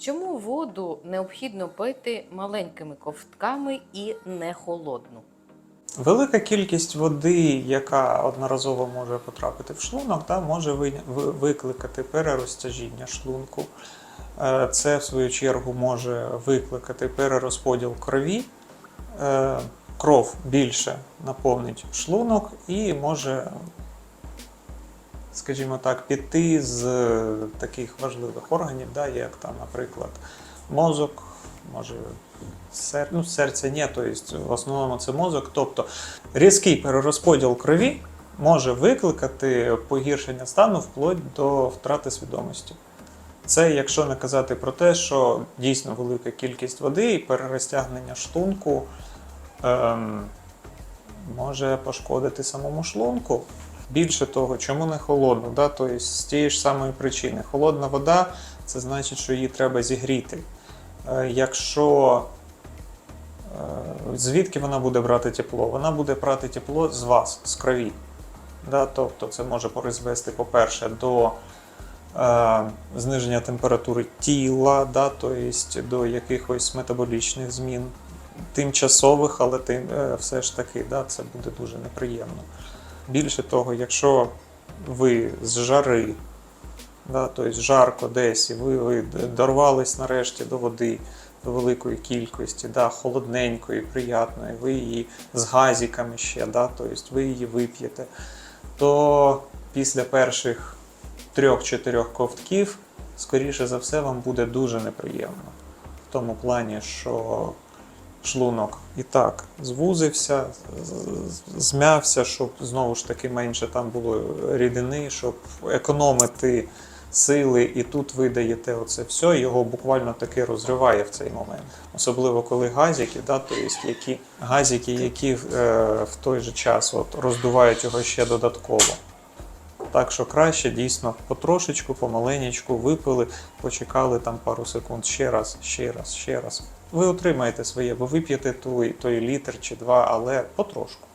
Чому воду необхідно пити маленькими ковтками і не холодну? Велика кількість води, яка одноразово може потрапити в шлунок, да, може ви- ви- викликати перерозтяжіння шлунку. Е, Це, в свою чергу, може викликати перерозподіл крові. Е, Кров більше наповнить шлунок і може, скажімо так, піти з таких важливих органів, да, як там, наприклад, мозок, може сер... ну, серця ні, тобто в основному це мозок. Тобто різкий перерозподіл крові може викликати погіршення стану вплоть до втрати свідомості. Це якщо не казати про те, що дійсно велика кількість води і перерозтягнення шлунку ем, може пошкодити самому шлунку. Більше того, чому не холодну? Да? Тобто, з тієї ж самої причини. Холодна вода це значить, що її треба зігріти. Е, Якщо е, звідки вона буде брати тепло? Вона буде брати тепло з вас, з крові. Да? Тобто це може призвести, по-перше, до е, зниження температури тіла, да? тобто до якихось метаболічних змін, тимчасових, але тим, все ж таки да? це буде дуже неприємно. Більше того, якщо ви з жари, да, тобто жарко десь, і ви, ви дорвались нарешті до води до великої кількості, да, холодненької, приятної, ви її з газиками ще, да, тобто ви її вип'єте, то після перших трьох-чотирьох ковтків, скоріше за все, вам буде дуже неприємно. В тому плані, що шлунок і так звузився, змявся, щоб знову ж таки менше там було рідини, щоб економити сили, і тут ви даєте оце все, його буквально таки розриває в цей момент. Особливо коли газики, да, тобто які газики, які е, в той же час от, роздувають його ще додатково. Так що краще дійсно потрошечку, помаленечку випили, почекали там пару секунд ще раз, ще раз, ще раз. Ви отримаєте своє, ви вип'єте той, той літр чи два, але потрошку.